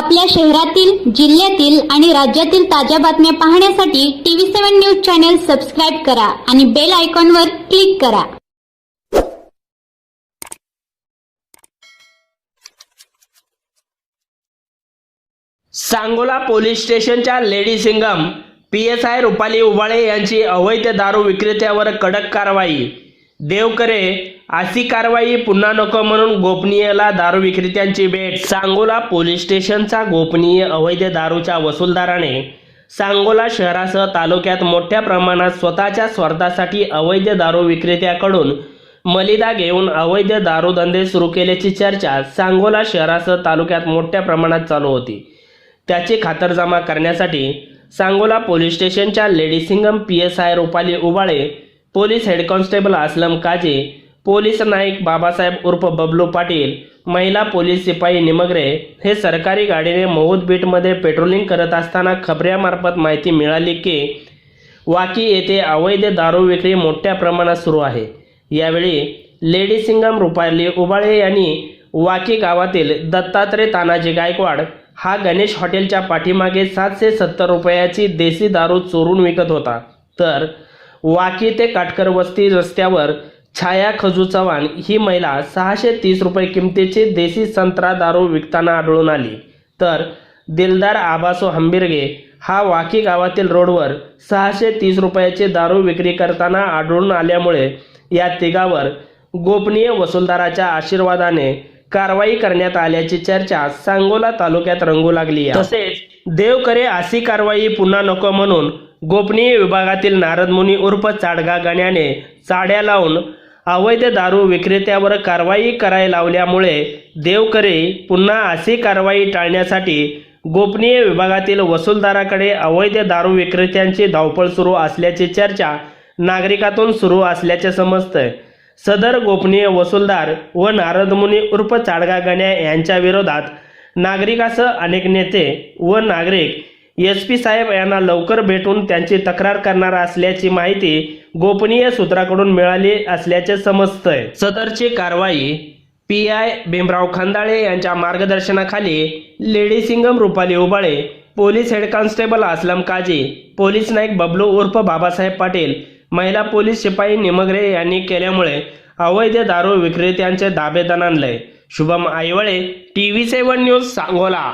आपल्या शहरातील जिल्ह्यातील आणि राज्यातील ताज्या बातम्या पाहण्यासाठी TV seven news channel subscribe करा आणि बेल आयकॉनवर क्लिक करा. सांगोला पोलीस स्टेशनच्या lady Singham P S I Rupali Ubale यांची अवैध दारू विक्रेत्यावर कडक कारवाई देवकरे अशी कारवाई पुन्हा नको म्हणून गोपनीयला दारू विक्रेत्यांची भेट. सांगोला पोलीस स्टेशनचा गोपनीय अवैध दारूच्या वसूलदाराने सांगोला शहरासह तालुक्यात मोठ्या प्रमाणात स्वतःच्या स्वार्थासाठी अवैध दारू विक्रेत्याकडून मलिदा घेऊन अवैध दारूधंदे सुरू केल्याची चर्चा सांगोला शहरासह तालुक्यात मोठ्या प्रमाणात चालू होती. त्याची खातरजमा करण्यासाठी सांगोला पोलीस स्टेशनच्या lady Singham P S I Rupali Ubale police head constable Aslam Kaje police Naik Babasaheb उर्फ बबलू पाटील महिला पोलीस शिपाई निमगरे हे सरकारी गाडीने मौद बीटमध्ये पेट्रोलिंग करत असताना खबऱ्यामार्फत माहिती मिळाली की वाकी येथे अवैध दारू विक्री मोठ्या प्रमाणात सुरू आहे. यावेळी लेडी सिंगम रुपाली उबाळे यांनी वाकी गावातील दत्तात्रय तानाजी गायकवाड हा गणेश हॉटेलच्या पाठीमागे सातशे सत्तर रुपयाची देशी दारू चोरून विकत होता. तर वाकी ते काटकर वस्ती रस्त्यावर छाया खजू चव्हाण ही महिला सहाशे तीस रुपये किमतीची देशी संत्रा दारू विकताना आढळून आली. तर दिलदार आबासो हंबिरगे हा वाकी गावातील रोडवर सहाशे तीस रुपयाची दारू विक्री करताना आढळून आल्यामुळे या तिघावर गोपनीय वसूलदाराच्या आशीर्वादाने कारवाई करण्यात आल्याची चर्चा सांगोला तालुक्यात रंगू लागली आहे. तसेच देवकरे अशी कारवाई पुन्हा नको म्हणून गोपनीय विभागातील नारदमुनी उर्फ चाडगा गण्याने चाड्या लावून अवैध दारू विक्रेत्यावर कारवाई करायला लावल्यामुळे देवकरे पुन्हा अशी कारवाई टाळण्यासाठी गोपनीय विभागातील वसूलदाराकडे अवैध दारू विक्रेत्यांची धावपळ सुरू असल्याची चर्चा नागरिकातून सुरू असल्याचे समजतंय. सदर गोपनीय वसूलदार व नारदमुनी उर्फ चाडगा गण्या यांच्या विरोधात नागरिकासह अनेक नेते व नागरिक एस पी साहेब यांना लवकर भेटून त्यांची तक्रार करणार असल्याची माहिती गोपनीय सूत्राकडून मिळाली असल्याचे समजतंय. सदरची कारवाई पी आय भीमराव खंदाळे यांच्या मार्गदर्शनाखाली lady Singham Rupali Ubale police head constable Aslam Kazi police Naik Bablu उर्फ बाबासाहेब पाटील महिला पोलीस शिपाई निमगरे यांनी केल्यामुळे अवैध दारू विक्रेत्यांचे दाबे दणाणले Shubham Aiwale T V seven news Sangola.